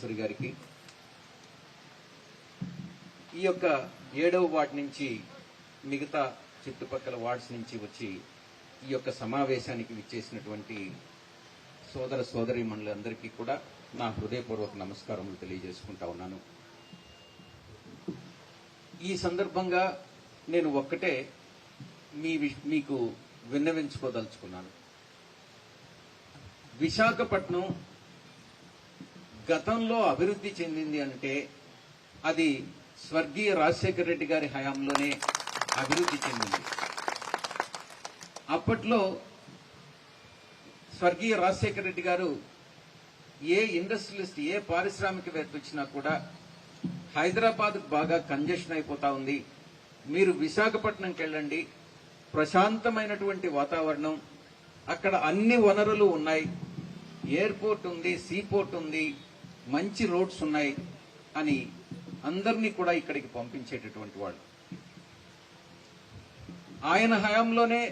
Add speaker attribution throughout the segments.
Speaker 1: మహేశ్వరి గారికి. ఈ యొక్క ఏడవ వార్డు నుంచి మిగతా చుట్టుపక్కల వార్డ్స్ నుంచి వచ్చి ఈ యొక్క సమావేశానికి విచ్చేసినటువంటి సోదర సోదరి మండలందరికీ కూడా నా హృదయపూర్వక నమస్కారములు తెలియజేసుకుంటా ఉన్నాను. ఈ సందర్భంగా నేను ఒక్కటే మీ విష్- మీకు విన్నవించుకోదలుచుకున్నాను. విశాఖపట్నం గతంలో అభివృద్ధి చెందింది అంటే అది స్వర్గీయ రాజశేఖర రెడ్డి గారి హయాంలోనే అభివృద్ధి చెందింది. అప్పట్లో స్వర్గీయ రాజశేఖర రెడ్డి గారు ఏ ఇండస్ట్రియలిస్ట్ ఏ పారిశ్రామికవేత్త వచ్చినా కూడా హైదరాబాద్ బాగా కంజెషన్ అయిపోతా ఉంది. మీరు విశాఖపట్నంకి వెళ్ళండి. ప్రశాంతమైనటువంటి వాతావరణం. అక్కడ అన్ని వనరులు ఉన్నాయి. ఎయిర్పోర్ట్ ఉంది సీపోర్ట్ ఉంది. మంచి రోడ్స్ ఉన్నాయి అని అందరినీ కూడా ఇక్కడికి పంపించేటటువంటి వాళ్ళు. ఆయన హయాంలోనే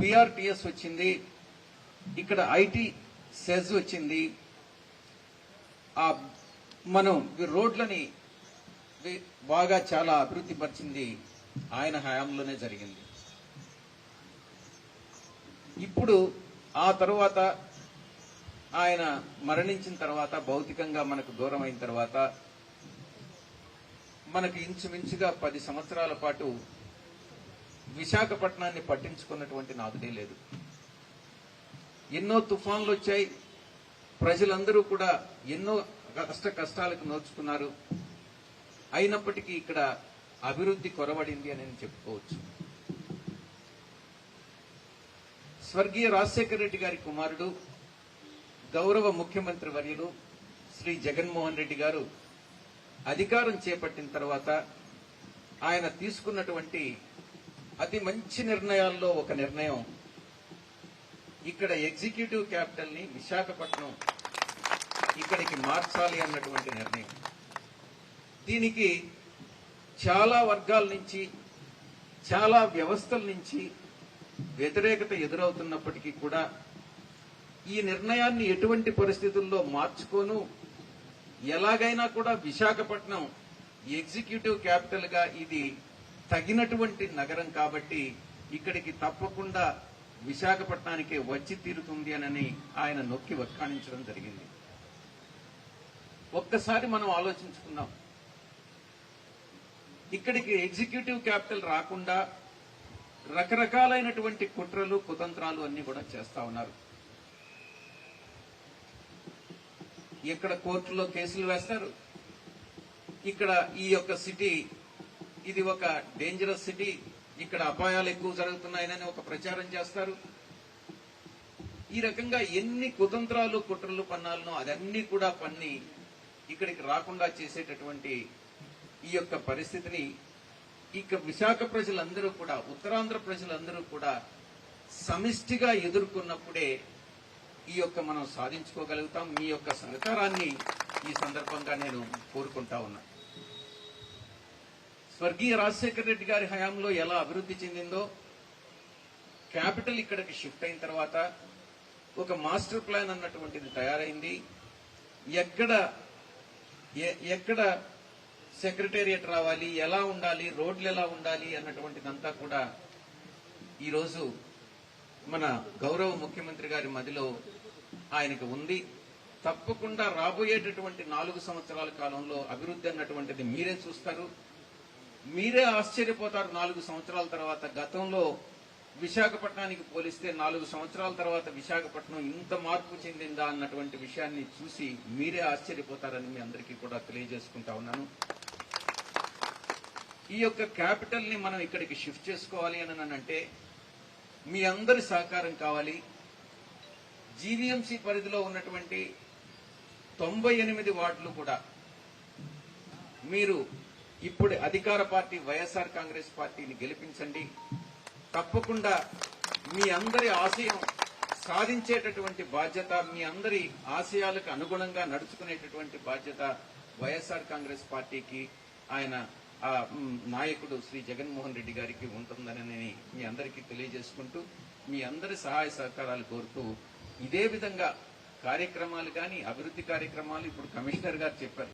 Speaker 1: బిఆర్టీఎస్ వచ్చింది ఇక్కడ ఐటీ సెజ్ వచ్చింది. ఆ మనం రోడ్లని బాగా చాలా అభివృద్ధి పరిచింది ఆయన హయాంలోనే జరిగింది. ఇప్పుడు ఆ తర్వాత ఆయన మరణించిన తర్వాత భౌతికంగా మనకు దూరం అయిన తర్వాత మనకు ఇంచుమించుగా పది సంవత్సరాల పాటు విశాఖపట్నాన్ని పట్టించుకున్నటువంటి నాదుడే లేదు. ఎన్నో తుఫాన్లు వచ్చాయి. ప్రజలందరూ కూడా ఎన్నో కష్ట కష్టాలకు నోచుకున్నారు. అయినప్పటికీ ఇక్కడ అభివృద్ధి కొరవడింది అని నేను చెప్పుకోవచ్చు. స్వర్గీయ రాజశేఖర రెడ్డి గారి కుమారుడు గౌరవ ముఖ్యమంత్రి వర్యులు శ్రీ జగన్మోహన్ రెడ్డి గారు అధికారం చేపట్టిన తర్వాత ఆయన తీసుకున్నటువంటి అతి మంచి నిర్ణయాల్లో ఒక నిర్ణయం ఇక్కడ ఎగ్జిక్యూటివ్ క్యాపిటల్ని విశాఖపట్నం ఇక్కడికి మార్చాలి అన్నటువంటి నిర్ణయం. దీనికి చాలా వర్గాల నుంచి చాలా వ్యవస్థల నుంచి వ్యతిరేకత ఎదురవుతున్నప్పటికీ కూడా ఈ నిర్ణయాన్ని ఎటువంటి పరిస్థితుల్లో మార్చుకోను? ఎలాగైనా కూడా విశాఖపట్నం ఎగ్జిక్యూటివ్ క్యాపిటల్గా ఇది తగినటువంటి నగరం కాబట్టి ఇక్కడికి తప్పకుండా విశాఖపట్నానికే వచ్చి తీరుతుంది అని ఆయన నొక్కి వక్కాణించడం జరిగింది. ఒక్కసారి మనం ఆలోచించుకుందాం. ఇక్కడికి ఎగ్జిక్యూటివ్ క్యాపిటల్ రాకుండా రకరకాలైనటువంటి కుట్రలు కుతంత్రాలు అన్ని కూడా చేస్తా ఉన్నారు. ఇక్కడ కోర్టులో కేసులు వేస్తారు? ఇక్కడ ఈ యొక్క సిటీ ఇది ఒక డేంజరస్ సిటీ ఇక్కడ అపాయాలు ఎక్కువ జరుగుతున్నాయని ఒక ప్రచారం చేస్తారు. ఈ రకంగా ఎన్ని కుతంత్రాలు కుట్రలు పన్నాలను అదన్నీ కూడా పన్ని ఇక్కడికి రాకుండా చేసేటటువంటి ఈ యొక్క పరిస్థితిని ఇక విశాఖ ప్రజలందరూ కూడా ఉత్తరాంధ్ర ప్రజలందరూ కూడా సమిష్టిగా ఎదుర్కొన్నప్పుడే ఈ యొక్క మనం సాధించుకోగలుగుతాం. మీ యొక్క సహకారాన్ని ఈ సందర్భంగా నేను కోరుకుంటా ఉన్నా. స్వర్గీయ రాజశేఖర రెడ్డి గారి హయాంలో ఎలా అభివృద్ధి చెందిందో క్యాపిటల్ ఇక్కడికి షిఫ్ట్ అయిన తర్వాత ఒక మాస్టర్ ప్లాన్ అన్నటువంటిది తయారైంది. ఎక్కడ ఎ- ఎక్కడ సెక్రటేరియట్ రావాలి ఎలా ఉండాలి రోడ్లు ఎలా ఉండాలి అన్నటువంటిదంతా కూడా ఈరోజు మన గౌరవ ముఖ్యమంత్రి గారి మదిలో ఆయనకు ఉంది. తప్పకుండా రాబోయేటటువంటి నాలుగు సంవత్సరాల కాలంలో అభివృద్ధి అన్నటువంటిది మీరే చూస్తారు. మీరే ఆశ్చర్యపోతారు నాలుగు సంవత్సరాల తర్వాత. గతంలో విశాఖపట్నానికి పోలిస్తే నాలుగు సంవత్సరాల తర్వాత విశాఖపట్నం ఇంత మార్పు చెందిందా అన్నటువంటి విషయాన్ని చూసి మీరే ఆశ్చర్యపోతారని మీ అందరికీ కూడా తెలియజేసుకుంటా ఉన్నాను. ఈ యొక్క క్యాపిటల్ని మనం ఇక్కడికి షిఫ్ట్ చేసుకోవాలి అని అంటే మీ అందరి సహకారం కావాలి. జీవీఎంసీ పరిధిలో ఉన్నటువంటి తొంభై ఎనిమిది వార్డులు కూడా మీరు ఇప్పుడు అధికార పార్టీ వైఎస్ఆర్ కాంగ్రెస్ పార్టీని గెలిపించండి. తప్పకుండా మీ అందరి ఆశయం సాధించేటటువంటి బాధ్యత మీ అందరి ఆశయాలకు అనుగుణంగా నడుచుకునేటటువంటి బాధ్యత వైఎస్ఆర్ కాంగ్రెస్ పార్టీకి ఆయన నాయకుడు శ్రీ జగన్మోహన్ రెడ్డి గారికి ఉంటుందని మీ అందరికీ తెలియజేసుకుంటూ మీ అందరి సహాయ సహకారాలు కోరుతూ ఇదే విధంగా కార్యక్రమాలు కానీ అభివృద్ధి కార్యక్రమాలు ఇప్పుడు కమిషనర్ గారు చెప్పారు.